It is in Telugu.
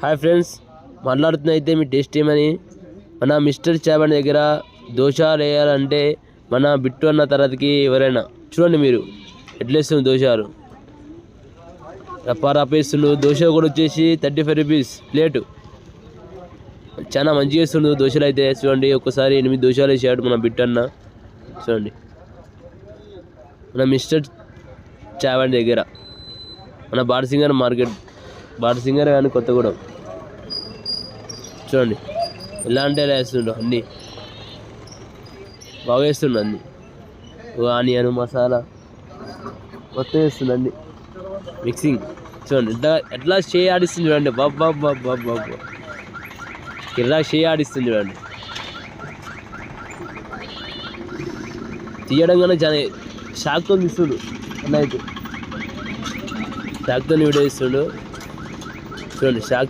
హాయ్ ఫ్రెండ్స్ మాట్లాడుతున్న అయితే మీ టేస్ట్ ఏమని? మన మిస్టర్ చాబన్ దగ్గర దోశ వేయాలంటే మన బిట్టు అన్న తరగతికి ఎవరైనా చూడండి మీరు ఎట్లేస్తుంది దోశలు? రప్పా రప్పేస్తుండు దోశ కూడా వచ్చేసి థర్టీ ఫైవ్ రూపీస్ ప్లేటు చాలా మంచిగా వేస్తుండు దోశలు అయితే చూడండి ఒక్కసారి ఎనిమిది దోశలు వేసాడు మన బిట్టు అన్న చూడండి. మన మిస్టర్ చావన్ దగ్గర మన బాడసింగర్ మార్కెట్. బాడసింగర్ కానీ కొత్తగూడెం చూడండి ఎలా అంటే ఎలా అన్నీ. బాగా వేస్తుండు అన్నీ. ఆనియన్ మసాలా. మొత్తం వేస్తుంది అన్నీ. మిక్సింగ్. చూడండి ఎట్లా ఎట్లా షే ఆడిస్తుంది చూడండి. బాబా బాబా బాబా కిర్రా షే ఆడిస్తుంది చూడండి. తీయడం కానీ చాలా షాక్తో తీస్తుండు. అన్న అయితే. షాక్తో వీడియో ఇస్తుండు చూడండి షాక్